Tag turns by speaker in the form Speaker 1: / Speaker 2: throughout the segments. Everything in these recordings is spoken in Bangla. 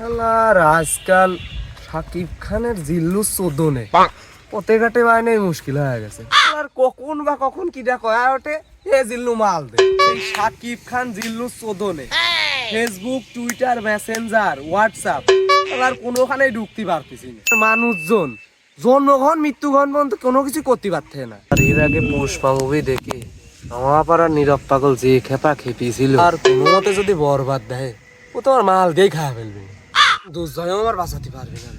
Speaker 1: আর আজকাল সাকিব খানের জিল্লু চোদনে। পথে ঘাটে বাইনে মুশকিল হয়ে গেছে। আর কখন বা কখন কিটা কয়া ওঠে? এ জিল্লু মাল দে। সাকিব খান জিল্লু চোদনে। ফেসবুক টুইটার মেসেঞ্জার হোয়াটসঅ্যাপ আর কোনোখানেই ঢুকতে পারতেছি না। মানুষজন জন্মঘন মৃত্যুঘন পর্যন্ত কোনো কিছু করতে পারছে না। আর এর আগে পুষ্পা মুভি দেখে আমার পাড়ার নীরব পাগল যে খেপা খেপিয়েছিল। আর কোনো মতে যদি বরবাদ দেয় ও তো আমার মাল দিয়ে খাওয়া ফেলবে। দুর্জয় আমার বাঁচাতে পারবে না।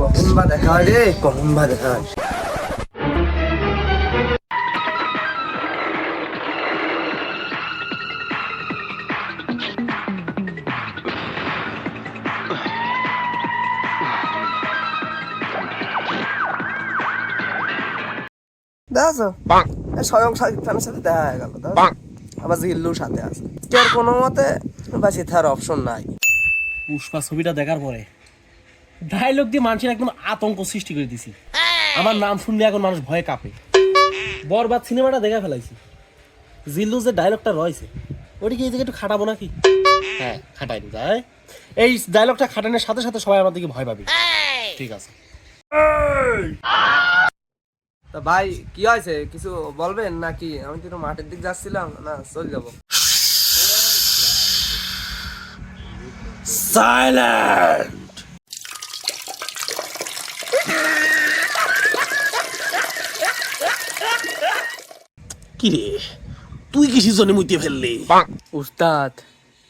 Speaker 1: কখন বা দেখা হয় রে কখন বা দেখা হয় দেখো স্বয়ং শাকিব খানের সাথে দেখা হয়ে গেল আবার জিল্লুর সাথে আছে। আর কোনো মতে বাসি থার অপশন নাই।
Speaker 2: পুষ্পা ছবিটা দেখার পরে ডায়লগ দিয়ে মানুষের একদম আতঙ্ক সৃষ্টি করে দিছি। আমার নাম শুনলে এখন মানুষ ভয়ে কাঁপে। বরবাদ সিনেমাটা দেখা ফেলাইছি। জিল্লু যে ডায়লগটা রয়েছে ওটা কি এই একটু খাটাবো নাকি? হ্যাঁ খাটাই যায় এই ডায়লগটা খাটানোর সাথে সাথে সবাই আমার দিকে ভয় পাবে। ঠিক আছে।
Speaker 1: তা ভাই কি হয়েছে? কিছু বলবেন নাকি? আমি তো মাঠের দিক যাচ্ছিলাম না চল যাব।
Speaker 2: সাইলেন্ট কি রে তুই কিসের জন্য মুইতে ফেললি?
Speaker 1: উস্তাদ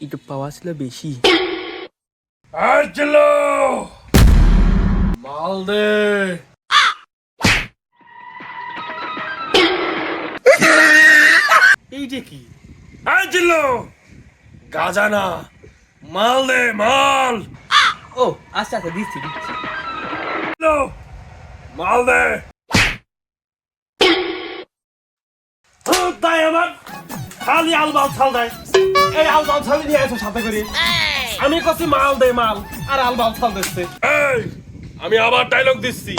Speaker 1: একটু পাওয়া ছিল বেশি।
Speaker 2: আর চলো মাল এইটা কি? গাজা না মাল দে মাল!
Speaker 1: ও আচ্ছা আচ্ছা দিচ্ছি দিচ্ছি।
Speaker 2: মাল দে! তাই আমার। খালি আলবাল ছাল দেয়। এই আলবাল ছালি নিয়ে আসো সাথে করে। আমি কছি মাল দে মাল। আর আলবাল ছাল দিচ্ছে। এই আমি আবার ডায়লগ দিচ্ছি।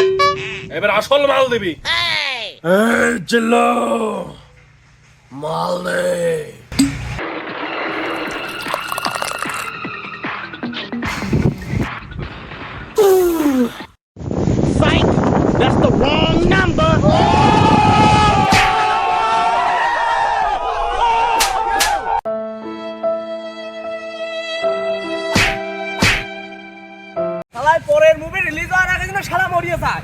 Speaker 2: এবার আসল মাল দিবি। এই চিল্লো মাল দে
Speaker 3: That's the wrong number.
Speaker 1: শালায় পরের মুভি রিলিজ হওয়ার আগে কিন্তু শালা মরিয়ে যায়।